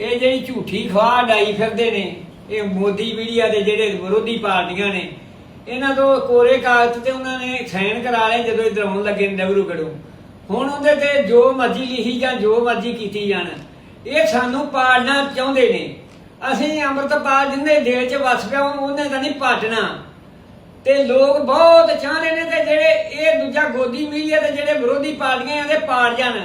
ਇਹ ਜਿਹੜੀ ਝੂਠੀ ਖਵਾਹ ਡਾਈ ਫਿਰਦੇ ਨੇ, ਇਹ ਮੋਦੀ ਮੀਡੀਆ ਦੇ ਜਿਹੜੇ ਵਿਰੋਧੀ ਪਾਰਟੀਆਂ ਨੇ, ਇਹਨਾਂ ਤੋਂ ਕੋਰੇ ਕਾਗਜ਼ ਤੇ ਉਹਨਾਂ ਨੇ ਸਾਈਨ ਕਰਾ ਲਏ ਜਦੋਂ ਇਹ ਆਉਣ ਲੱਗੇ ਨਵਰੂ ਗੜੂ ਹੁਣ ਉਹਦੇ ਤੇ ਜੋ ਮਰਜ਼ੀ ਲਿਖੀ ਜਾਂ ਜੋ ਮਰਜ਼ੀ ਕੀਤੀ ਜਾਣ, ਇਹ ਸਾਨੂੰ ਪਾੜਨਾ ਚਾਹੁੰਦੇ ਨੇ। ਅਸੀਂ ਅੰਮ੍ਰਿਤਪਾਲ ਜਿੰਨੇ ਦਿਲ 'ਚ ਵਸ ਪਿਆ, ਉਹਨੇ ਤਾਂ ਨਹੀਂ ਪਾਟਣਾ। ਤੇ ਲੋਕ ਬਹੁਤ ਚਾਹੁੰਦੇ ਨੇ ਤੇ ਜਿਹੜੇ ਇਹ ਦੂਜਾ ਗੋਦੀ ਮੀਡੀਆ ਦੇ ਜਿਹੜੇ ਵਿਰੋਧੀ ਪਾਰਟੀਆਂ ਇਹਦੇ ਪਾੜ ਜਾਣ।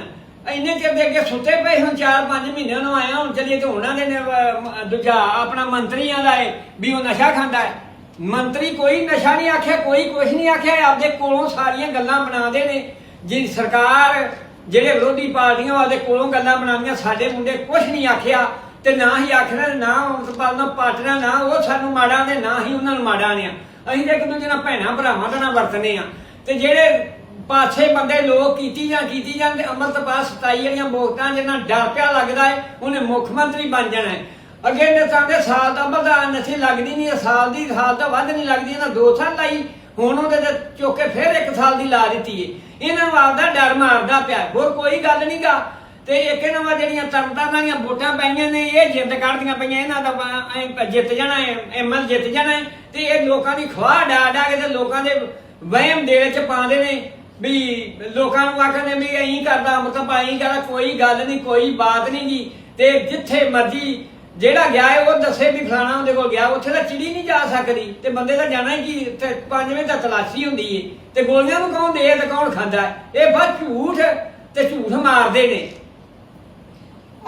ਇੰਨੇ ਚਿਰ ਦੇ ਅੱਗੇ ਸੁੱਤੇ ਪਏ ਹੁਣ 4-5 ਮਹੀਨਿਆਂ ਨੂੰ ਆਇਆ ਹੁਣ ਚੱਲੀਏ ਤੇ ਉਹਨਾਂ ਦੇ ਨੇ, ਅਹ, ਦੂਜਾ ਆਪਣਾ ਮੰਤਰੀਆਂ ਦਾ ਹੈ ਵੀ ਉਹ ਨਸ਼ਾ ਖਾਂਦਾ ਹੈ। ਮੰਤਰੀ ਕੋਈ ਨਸ਼ਾ ਨਹੀਂ ਆਖਿਆ ਕੋਈ ਕੁਝ ਨਹੀਂ ਆਖਿਆ ਆਪਦੇ ਕੋਲੋਂ ਸਾਰੀਆਂ ਗੱਲਾਂ ਬਣਾਉਂਦੇ ਨੇ। ਜੀ ਸਰਕਾਰ ਜਿਹੜੇ ਵਿਰੋਧੀ ਪਾਰਟੀਆਂ ਉਹਦੇ ਕੋਲੋਂ ਗੱਲਾਂ ਬਣਾਉਂਦੀਆਂ ਸਾਡੇ ਮੁੰਡੇ ਕੁਝ ਨਹੀਂ ਆਖਿਆ ਤੇ ਨਾ ਹੀ ਆਖਣਾ ਨਾ ਅੰਮ੍ਰਿਤਪਾਲ ਨਾਲ ਪਾਟਣਾ ਨਾ ਉਹ ਸਾਨੂੰ ਮਾੜਾ ਨੇ ਨਾ ਹੀ ਉਹਨਾਂ ਨੂੰ ਮਾੜਾ ਨੇ ਅਸੀਂ ਤਾਂ ਇੱਕ ਦੂਜੇ ਨਾਲ ਭੈਣਾਂ ਭਰਾਵਾਂ ਦਾ ਨਾਲ ਵਰਤਨੇ ਆ। ਤੇ ਜਿਹੜੇ ਪਾਸੇ ਬੰਦੇ ਲੋਕ ਕੀਤੀ ਜਾਂ ਕੀਤੀ ਜਾਂਦੇ, ਅੰਮ੍ਰਿਤਪਾਲ 27 ਜਿਹੜੀਆਂ ਵੋਟਾਂ ਜਿਹਨਾਂ ਡਰ ਪਿਆ ਲੱਗਦਾ ਹੈ, ਉਹਨੇ ਮੁੱਖ ਮੰਤਰੀ ਬਣ ਜਾਣਾ ਹੈ। ਅੱਗੇ ਨੇਤਾ ਦੇ ਸਾਲ ਦਾ ਪ੍ਰਧਾਨ ਨਥੀ ਲੱਗਦੀ ਨਹੀਂ ਸਾਲ ਦੀ, ਸਾਲ ਤੋਂ ਵੱਧ ਨਹੀਂ ਲੱਗਦੀ, ਇਹਨਾਂ ਦੋ ਸਾਲ ਲਾਈ ਹੁਣ ਉਹਦੇ ਤੇ ਚੁੱਕ ਕੇ ਫਿਰ ਇੱਕ ਸਾਲ ਦੀ ਲਾ ਦਿੱਤੀ ਏ ਇਹਨਾਂ ਨੂੰ ਆਪਦਾ ਡਰ ਮਾਰਦਾ ਪਿਆ ਹੋਰ ਕੋਈ ਗੱਲ ਨਹੀਂਗਾ ਤੇ ਇੱਕ ਨਵਾਂ ਜਿਹੜੀਆਂ ਤਰਨਤਾਰਨ ਦੀਆਂ ਵੋਟਾਂ ਪਈਆਂ ਨੇ, ਇਹ ਜਿੱਤ ਕੱਢਦੀਆਂ ਪਈਆਂ, ਇਹਨਾਂ ਦਾ ਜਿੱਤ ਜਾਣਾ ਹੈ ਐਮਐਲ ਜਿੱਤ ਜਾਣਾ ਤੇ ਇਹ ਲੋਕਾਂ ਦੀ ਖਵਾਹ ਡਾ ਡਾ ਕੇ ਤੇ ਲੋਕਾਂ ਦੇ ਵਹਿਮ ਦੇ ਵਿੱਚ ਪਾਉਂਦੇ ਨੇ। ਵੀ ਲੋਕਾਂ ਨੂੰ ਆਖਦੇ ਵੀ ਐਂ ਕਰਦਾ, ਮਤਲਬ ਐਂ ਕਰਦਾ ਕੋਈ ਗੱਲ ਨਹੀਂ, ਕੋਈ ਬਾਤ ਨਹੀਂ ਗੀ ਤੇ ਜਿੱਥੇ ਮਰਜ਼ੀ ਜਿਹੜਾ ਗਿਆ ਹੈ, ਉਹ ਦੱਸੇ ਵੀ ਫਲਾਣਾ ਉਹਦੇ ਕੋਲ ਗਿਆ। ਉੱਥੇ ਤਾਂ ਚਿੜੀ ਨਹੀਂ ਜਾ ਸਕਦੀ। ਤੇ ਬੰਦੇ ਦਾ ਜਾਣਾ ਹੀ ਕੀ ਤੇ ਪੰਜਵੇਂ ਤਾਂ ਤਲਾਸ਼ੀ ਹੁੰਦੀ ਏ। ਤੇ ਗੋਲੀਆਂ ਨੂੰ ਕੌਣ ਦੇ ਤੇ ਕੌਣ ਖਾਂਦਾ ਇਹ ਬਸ ਝੂਠ ਤੇ ਝੂਠ ਮਾਰਦੇ ਨੇ।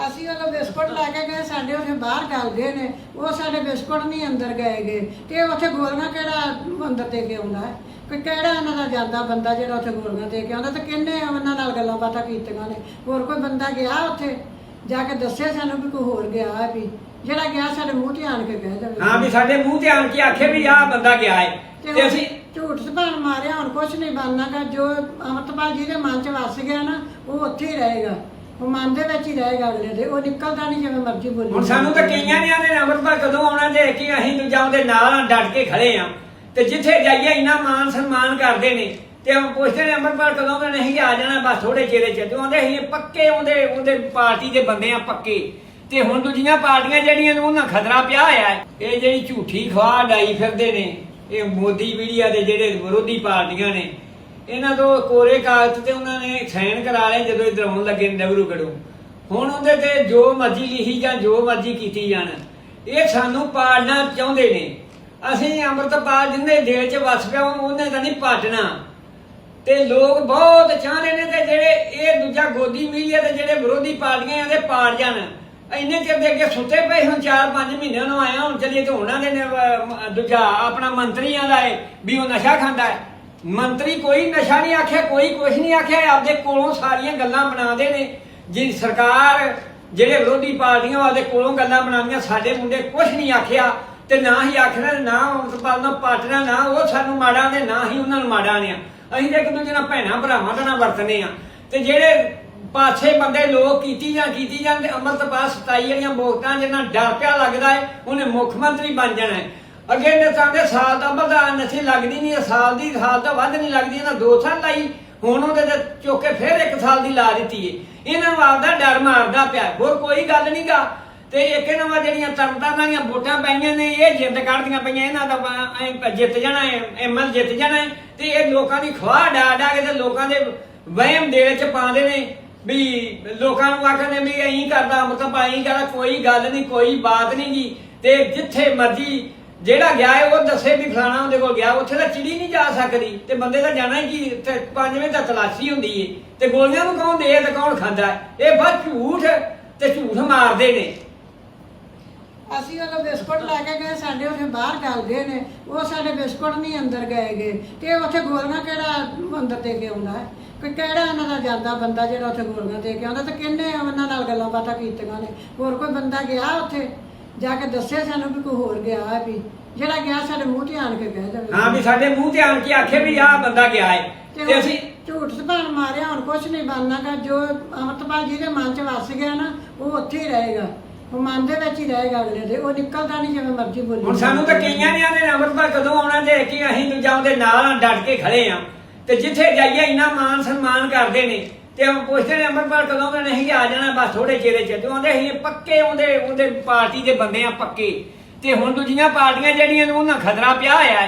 ਅਸੀਂ ਉਹ ਬਿਸਕੁਟ ਲੈ ਕੇ ਗਏ, ਸਾਡੇ ਉੱਥੇ ਬਾਹਰ ਗੱਲ ਗਏ ਨੇ। ਉਹ ਸਾਡੇ ਬਿਸਕੁਟ ਨਹੀਂ ਅੰਦਰ ਗਏ ਗਏ ਤੇ ਉੱਥੇ ਗੋਲੀਆਂ ਕਿਹੜਾ ਅੰਦਰ ਤੇ ਕੇ ਆਉਂਦਾ ਕੋਈ ਕਿਹੜਾ ਇਹਨਾਂ ਦਾ ਜਾਂਦਾ ਬੰਦਾ ਜਿਹੜਾ ਉੱਥੇ ਗੋਲੀਆਂ ਦੇ ਕੇ ਆਉਂਦਾ ਤੇ ਕਿੰਨੇ ਉਹਨਾਂ ਨਾਲ ਗੱਲਾਂ ਬਾਤਾਂ ਕੀਤੀਆਂ ਨੇ। ਹੋਰ ਕੋਈ ਬੰਦਾ ਗਿਆ ਉੱਥੇ? ਜਾ ਕੇ ਦੱਸਿਆ ਸਾਨੂੰ ਵੀ ਕੋਈ ਹੋਰ ਗਿਆ ਵੀ ਜਿਹੜਾ ਗਿਆ ਸਾਡੇ ਮੂੰਹ ਤੇ ਆਣ ਕੇ ਕਹਿ ਦੇਵੇ ਹਾਂ ਵੀ ਸਾਡੇ ਮੂੰਹ ਤੇ ਆਣ ਕੇ ਆਖੇ ਵੀ ਆਹ ਬੰਦਾ ਗਿਆ ਹੈ। ਤੇ ਅਸੀਂ ਝੂਠ ਸਭਾਨ ਮਾਰਿਆ ਹੁਣ ਕੁਛ ਨਹੀਂ ਬਣਨਾਗਾ ਜੋ ਅਮਰਤਪਾਲ ਜੀ ਦੇ ਮਨ 'ਚ ਵਸ ਗਿਆ ਨਾ ਉਹ ਉੱਥੇ ਹੀ ਰਹੇਗਾ। ਉਹ ਮਨ ਦੇ ਵਿੱਚ ਹੀ ਰਹੇਗਾ ਅਗਲੇ ਦੇ। ਉਹ ਨਿਕਲਦਾ ਨਹੀਂ ਜਿਵੇਂ ਮਰਜ਼ੀ ਬੋਲੀ ਹੁਣ ਸਾਨੂੰ ਤਾਂ ਕਈਆਂ ਨੇ ਆਨੇ ਅੰਮ੍ਰਿਤਪਾਲ ਕਦੋਂ ਆਉਣਾ ਤੇ ਕਿ ਅਸੀਂ ਦੂਜਾ ਉਹਦੇ ਨਾਲ ਡਟ ਕੇ ਖੜੇ ਆ। ਤੇ ਜਿੱਥੇ ਜਾਈਏ ਇੰਨਾ ਮਾਨ ਸਨਮਾਨ ਕਰਦੇ ਨੇ। ਤੇ ਉਹ ਪੁੱਛਦੇ ਨੇ, ਅੰਮ੍ਰਿਤਪਾਲ, ਕਦੋਂ ਆਉਣਾ ਨਹੀਂ ਆ ਜਾਣਾ? ਬਸ ਥੋੜੇ ਚਿਹਰੇ ਚ। ਤੇ ਆਉਂਦੇ ਅਸੀਂ ਪੱਕੇ ਆਉਂਦੇ ਉਹਦੇ ਪਾਰਟੀ ਦੇ ਬੰਦੇ ਆ ਪੱਕੇ। ਤੇ ਹੁਣ ਦੂਜੀਆਂ ਪਾਰਟੀਆਂ ਜਿਹੜੀਆਂ ਨੇ, ਉਹਨਾਂ ਖਤਰਾ ਪਿਆ ਹੋਇਆ ਇਹ ਜਿਹੜੀ ਝੂਠੀ ਖਵਾਹ ਡਾਈ ਫਿਰਦੇ ਨੇ, ਇਹ ਮੋਦੀ ਮੀਡੀਆ ਦੇ ਜਿਹੜੇ ਵਿਰੋਧੀ ਪਾਰਟੀਆਂ ਨੇ, ਇਹਨਾਂ ਤੋਂ ਕੋਰੇ ਕਾਗਜ਼ ਤੇ ਉਹਨਾਂ ਨੇ ਸਾਈਨ ਕਰਾ ਲਏ ਜਦੋਂ ਇਹ ਆਉਣ ਲੱਗੇ ਨਵਰੂ ਗੜੂ ਹੁਣ ਉਹਦੇ ਤੇ ਜੋ ਮਰਜ਼ੀ ਲਿਖੀ ਜਾਂ ਜੋ ਮਰਜ਼ੀ ਕੀਤੀ ਜਾਣ, ਇਹ ਸਾਨੂੰ ਪਾੜਨਾ ਚਾਹੁੰਦੇ ਨੇ। ਅਸੀਂ ਅੰਮ੍ਰਿਤਪਾਲ ਜਿੰਨੇ ਦਿਲ 'ਚ ਵਸ ਪਿਆ ਉਹਨੇ ਤਾਂ ਨਹੀਂ ਪਾਟਣਾ। ਤੇ ਲੋਕ ਬਹੁਤ ਚਾਹਦੇ ਨੇ ਤੇ ਜਿਹੜੇ ਇਹ ਦੂਜਾ ਗੋਦੀ ਮੀਡੀਆ ਦੇ ਜਿਹੜੇ ਵਿਰੋਧੀ ਪਾਰਟੀਆਂ ਇਹਦੇ ਪਾੜ ਜਾਣ। ਇੰਨੇ ਚਿਰ ਦੇ ਅੱਗੇ ਸੁੱਤੇ ਪਏ ਹੁਣ 4-5 ਮਹੀਨਿਆਂ ਨੂੰ ਆਇਆ, ਹੁਣ ਚਲੀਏ ਤੇ ਉਹਨਾਂ ਦੇ ਦੂਜਾ ਆਪਣਾ ਮੰਤਰੀਆਂ ਦਾ ਹੈ ਵੀ ਉਹ ਨਸ਼ਾ ਖਾਂਦਾ ਹੈ। ਮੰਤਰੀ ਕੋਈ ਨਸ਼ਾ ਨਹੀਂ ਆਖਿਆ, ਕੋਈ ਕੁਝ ਨਹੀਂ ਆਖਿਆ ਆਪਦੇ ਕੋਲੋਂ ਸਾਰੀਆਂ ਗੱਲਾਂ ਬਣਾਉਂਦੇ ਨੇ। ਜੀ, ਸਰਕਾਰ, ਜਿਹੜੇ ਵਿਰੋਧੀ ਪਾਰਟੀਆਂ ਉਹਦੇ ਕੋਲੋਂ ਗੱਲਾਂ ਬਣਾਉਂਦੀਆਂ, ਸਾਡੇ ਮੁੰਡੇ ਕੁਝ ਨਹੀਂ ਆਖਿਆ। ਤੇ ਨਾ ਹੀ ਆਖਣਾ, ਨਾ ਅੰਮ੍ਰਿਤਪਾਲ ਨਾਲ ਪਾਟਣਾ ਨਾ ਉਹ ਸਾਨੂੰ ਮਾੜਾ ਨੇ, ਨਾ ਹੀ ਉਹਨਾਂ ਨੂੰ ਮਾੜਾ ਨੇ ਅਸੀਂ ਤਾਂ ਇੱਕ ਦੂਜੇ ਨਾਲ ਭੈਣਾਂ ਭਰਾਵਾਂ ਦਾ ਨਾਲ ਵਰਤਨੇ ਆ। ਤੇ ਜਿਹੜੇ ਪਾਛੇ ਬੰਦੇ ਲੋਕ ਕੀਤੀ ਜਾਂ ਕੀਤੀ ਜਾਂਦੇ, ਅੰਮ੍ਰਿਤਪਾਲ 27 ਜਿਹੜੀਆਂ ਵੋਟਾਂ ਜਿਹਨਾਂ ਡਰ ਪਿਆ ਲੱਗਦਾ ਹੈ ਉਹਨੇ ਮੁੱਖ ਮੰਤਰੀ ਬਣ ਜਾਣਾ ਹੈ ਅੱਗੇ ਨੇਤਾ ਦੇ ਸਾਲ ਦਾ ਪ੍ਰਧਾਨ ਨਥੀ ਲੱਗਦੀ ਨਹੀਂ ਸਾਲ ਦੀ, ਸਾਲ ਤੋਂ ਵੱਧ ਨਹੀਂ ਲੱਗਦੀ, ਇਹਨਾਂ ਦੋ ਸਾਲ ਲਾਈ। ਹੁਣ ਉਹਦੇ ਤੇ ਚੁੱਕ ਕੇ ਫਿਰ ਇੱਕ ਸਾਲ ਦੀ ਲਾ ਦਿੱਤੀ ਏ। ਇਹਨਾਂ ਨੂੰ ਆਪਦਾ ਡਰ ਮਾਰਦਾ ਪਿਆ ਹੋਰ ਕੋਈ ਗੱਲ ਨਹੀਂਗਾ ਤੇ ਇੱਕ ਨਵਾਂ ਜਿਹੜੀਆਂ ਤਰਨਤਾਰਨ ਦੀਆਂ ਵੋਟਾਂ ਪਈਆਂ ਨੇ, ਇਹ ਜਿੱਤ ਕੱਢਦੀਆਂ ਪਈਆਂ, ਇਹਨਾਂ ਦਾ ਵਾ- ਐਂ ਜਿੱਤ ਜਾਣਾ ਹੈ ਐਮਐਲ ਜਿੱਤ ਜਾਣਾ ਹੈ ਤੇ ਇਹ ਲੋਕਾਂ ਦੀ ਖਵਾਹ ਡਾ ਡਾ ਕੇ ਤੇ ਲੋਕਾਂ ਦੇ ਵਹਿਮ ਦੇ ਵਿੱਚ ਪਾਉਂਦੇ ਨੇ ਵੀ ਲੋਕਾਂ ਨੂੰ ਆਖਦੇ ਵੀ ਐਂ ਕਰਦਾ ਮਤਲਬ ਐਂ ਕਰਦਾ, ਕੋਈ ਗੱਲ ਨਹੀਂ ਕੋਈ ਬਾਤ ਨਹੀਂ ਗੀ ਤੇ ਜਿੱਥੇ ਮਰਜ਼ੀ ਜਿਹੜਾ ਗਿਆ ਹੈ ਉਹ ਦੱਸੇ ਵੀ ਫਲਾਣਾ ਉਹਦੇ ਕੋਲ ਗਿਆ, ਉੱਥੇ ਤਾਂ ਚਿੜੀ ਨਹੀਂ ਜਾ ਸਕਦੀ, ਤੇ ਬੰਦੇ ਦਾ ਜਾਣਾ ਹੀ ਕੀ ਤੇ ਪੰਜਵੇਂ ਤਾਂ ਤਲਾਸ਼ੀ ਹੁੰਦੀ ਏ, ਤੇ ਗੋਲੀਆਂ ਨੂੰ ਕੌਣ ਦੇ ਤੇ ਕੌਣ ਖਾਂਦਾ ਹੈ? ਇਹ ਬਸ ਝੂਠ ਤੇ ਝੂਠ ਮਾਰਦੇ ਨੇ ਅਸੀਂ ਉਹ ਬਿਸਕੁਟ ਲੈ ਕੇ ਗਏ ਸਾਡੇ ਉੱਥੇ ਬਾਹਰ ਗੱਲ ਗਏ ਨੇ ਉਹ ਸਾਡੇ ਬਿਸਕੁਟ ਨਹੀਂ ਅੰਦਰ ਗਏ ਗਏ ਤੇ ਉੱਥੇ ਗੋਲੀਆਂ ਕਿਹੜਾ ਅੰਦਰ ਦੇ ਕੇ ਆਉਂਦਾ ਹੈ? ਕੋਈ ਕਿਹੜਾ ਇਹਨਾਂ ਦਾ ਜਾਂਦਾ ਬੰਦਾ ਜਿਹੜਾ ਉੱਥੇ ਗੋਲੀਆਂ ਦੇ ਕੇ ਆਉਂਦਾ? ਤੇ ਕਿੰਨੇ ਉਹਨਾਂ ਨਾਲ ਗੱਲਾਂ ਬਾਤਾਂ ਕੀਤੀਆਂ ਨੇ। ਹੋਰ ਕੋਈ ਬੰਦਾ ਗਿਆ ਉੱਥੇ? ਜਾ ਕੇ ਦੱਸਿਆ ਸਾਨੂੰ ਵੀ ਕੋਈ ਹੋਰ ਗਿਆ ਹੈ ਵੀ ਜਿਹੜਾ ਗਿਆ ਸਾਡੇ ਮੂੰਹ ਤੇ ਆਣ ਕੇ ਕਹਿ ਦੇਵੇ ਹਾਂ ਵੀ ਸਾਡੇ ਮੂੰਹ ਤੇ ਆਣ ਕੇ ਆਖੇ ਵੀ ਆਹ ਬੰਦਾ ਗਿਆ ਹੈ। ਤੇ ਅਸੀਂ ਝੂਠ ਸਭਾਨ ਮਾਰਿਆ ਹੁਣ ਕੁਛ ਨਹੀਂ ਬਣਨਾਗਾ ਜੋ ਅਮਰਤਪਾਲ ਜੀ ਦੇ ਮਨ 'ਚ ਵਸ ਗਿਆ ਨਾ ਉਹ ਉੱਥੇ ਹੀ ਰਹੇਗਾ। ਉਹ ਮਨ ਦੇ ਵਿੱਚ ਹੀ ਰਹੇਗਾ ਅਗਲੇ ਦੇ ਉਹ ਨਿਕਲਦਾ ਨਹੀਂ ਜਿਵੇਂ ਮਰਜ਼ੀ ਬੋਲੀ ਹੁਣ ਸਾਨੂੰ ਤਾਂ ਕਈਆਂ ਨੇ ਆਨੇ ਅੰਮ੍ਰਿਤਪਾਲ ਕਦੋਂ ਆਉਣਾ ਤੇ ਕਿ ਅਸੀਂ ਦੂਜਾ ਉਹਦੇ ਨਾਲ ਡਟ ਕੇ ਖੜੇ ਆ। ਤੇ ਜਿੱਥੇ ਜਾਈਏ ਇੰਨਾ ਮਾਨ ਸਨਮਾਨ ਕਰਦੇ ਨੇ। ਤੇ ਉਹ ਪੁੱਛਦੇ ਨੇ ਅਮਰਪਾਲ ਕਦੋਂ ਦੇ ਨਹੀਂ ਆ ਜਾਣਾ ਬਸ ਥੋੜੇ ਚਿਹਰੇ ਚ। ਤੇ ਆਉਂਦੇ ਅਸੀਂ ਪੱਕੇ ਉਹਦੇ ਉਹਦੇ ਪਾਰਟੀ ਦੇ ਬੰਦੇ ਆ ਪੱਕੇ। ਤੇ ਹੁਣ ਦੂਜੀਆਂ ਪਾਰਟੀਆਂ ਜਿਹੜੀਆਂ ਨੇ ਉਹਨਾਂ ਖਤਰਾ ਪਿਆ ਹੋਇਆ ਹੈ।